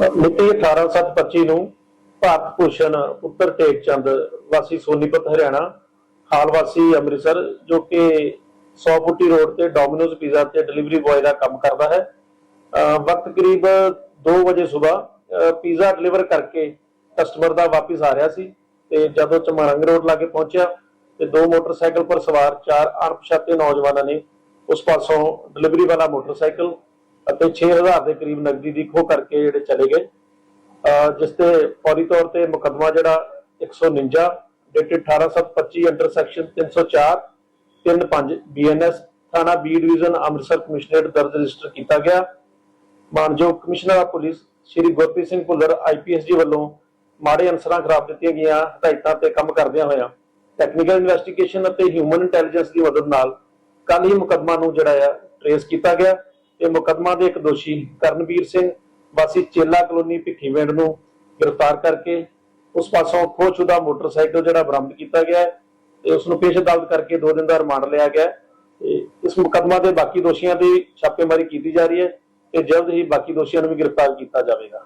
ਮਿਤੀ 18/7/25 ਨੂੰ ਭਾਰਤ ਭੂਸ਼ਣ ਪੁੱਤਰ ਟੇਕ ਚੰਦ ਵਾਸੀ ਸੋਨੀਪਤ ਹਰਿਆਣਾ, ਹਾਲ ਵਾਸੀ ਅੰਮ੍ਰਿਤਸਰ, ਜੋ ਕਿ 100 ਫੁੱਟੀ ਰੋਡ ਤੇ ਡੋਮਿਨੋਜ਼ ਪੀਜ਼ਾ ਤੇ ਡਿਲੀਵਰੀ ਬॉय ਦਾ ਕੰਮ ਕਰਦਾ ਹੈ। ਵਕਤ ਕਰੀਬ 2 ਵਜੇ ਸਵੇਰ ਪੀਜ਼ਾ ਡਿਲੀਵਰ ਕਰਕੇ ਕਸਟਮਰ ਦਾ ਵਾਪਸ ਆ ਰਿਹਾ ਸੀ ਤੇ ਜਦੋਂ ਚਮਰੰਗ ਰੋਡ ਲਾਗੇ ਪਹੁੰਚਿਆ ਤੇ ਦੋ ਮੋਟਰਸਾਈਕਲ ਪਰ ਸਵਾਰ ਚਾਰ ਅਣਪਛਾਤੇ ਨੌਜਵਾਨਾਂ ਨੇ ਉਸ ਪਾਸੋਂ ਡਿਲੀਵਰੀ ਵਾਲਾ ਮੋਟਰਸਾਈਕਲ ਅਤੇ 6000 ਦੇ ਕਰੀਬ ਨਕਦੀ ਦੀ ਖੋਹ ਕਰਕੇ ਜਿਹੜੇ ਚਲੇ ਗਏ। ਜਿਸ ਤੇ ਫੌਰੀ ਤੌਰ ਤੇ ਮੁਕੱਦਮਾ ਜਿਹੜਾ 149 ਡੇਟਡ 18725 ਅੰਡਰ ਸੈਕਸ਼ਨ 304 35 ਬੀਐਨਐਸ ਥਾਣਾ ਬੀ ਡਿਵੀਜ਼ਨ ਅੰਮ੍ਰਿਤਸਰ ਕਮਿਸ਼ਨਰੇਟ ਦਰਜ ਰਜਿਸਟਰ ਕੀਤਾ ਗਿਆ। ਮਾਨਯੋਗ commissioner of police Shri Gurpreet Singh Bhullar IPS ji ਵੱਲੋਂ ਮਾੜੇ ਅਨਸਰਾਂ ਖਿਲਾਫ ਦਿੱਤੀਆਂ ਗਈਆਂ ਹਦਾਇਤਾਂ ਤੇ ਕੰਮ ਕਰਦਿਆਂ ਹੋਇਆਂ ਟੈਕਨੀਕਲ ਇਨਵੈਸਟੀਗੇਸ਼ਨ ਅਤੇ ਹਿਊਮਨ ਇੰਟੈਲੀਜੈਂਸ ਦੀ ਮਦਦ ਨਾਲ ਕੱਲ ਹੀ ਮੁਕੱਦਮਾ ਨੂੰ ਜਿਹੜਾ ਆ ਟ੍ਰੇਸ ਕੀਤਾ ਗਿਆ। ਤੇ ਮੁਕੱਦਮਾ ਦੇ ਇੱਕ ਦੋਸ਼ੀ ਕਰਨਵੀਰ ਸਿੰਘ, ਵਾਸੀ ਚੇਲਾ ਕਲੋਨੀ ਭਿੱਖੀਵਿੰਡ ਨੂੰ ਗ੍ਰਿਫਤਾਰ ਕਰਕੇ ਉਸ ਪਾਸੋਂ ਖੋਹਸ਼ੁਦਾ ਮੋਟਰਸਾਈਕਲ ਜਿਹੜਾ ਬਰਾਮਦ ਕੀਤਾ ਗਿਆ ਤੇ ਉਸ ਨੂੰ ਪੇਸ਼ ਅਦਾਲਤ ਕਰਕੇ 2 ਦਿਨ ਦਾ ਰਿਮਾਂਡ ਲਿਆ ਗਿਆ ਤੇ ਇਸ ਮੁਕੱਦਮਾ ਦੇ ਬਾਕੀ ਦੋਸ਼ੀਆਂ ਦੀ ਛਾਪੇਮਾਰੀ ਕੀਤੀ ਜਾ ਰਹੀ ਹੈ ਤੇ ਜਲਦ ਹੀ ਬਾਕੀ ਦੋਸ਼ੀਆਂ ਨੂੰ ਵੀ ਗ੍ਰਿਫਤਾਰ ਕੀਤਾ ਜਾਵੇਗਾ।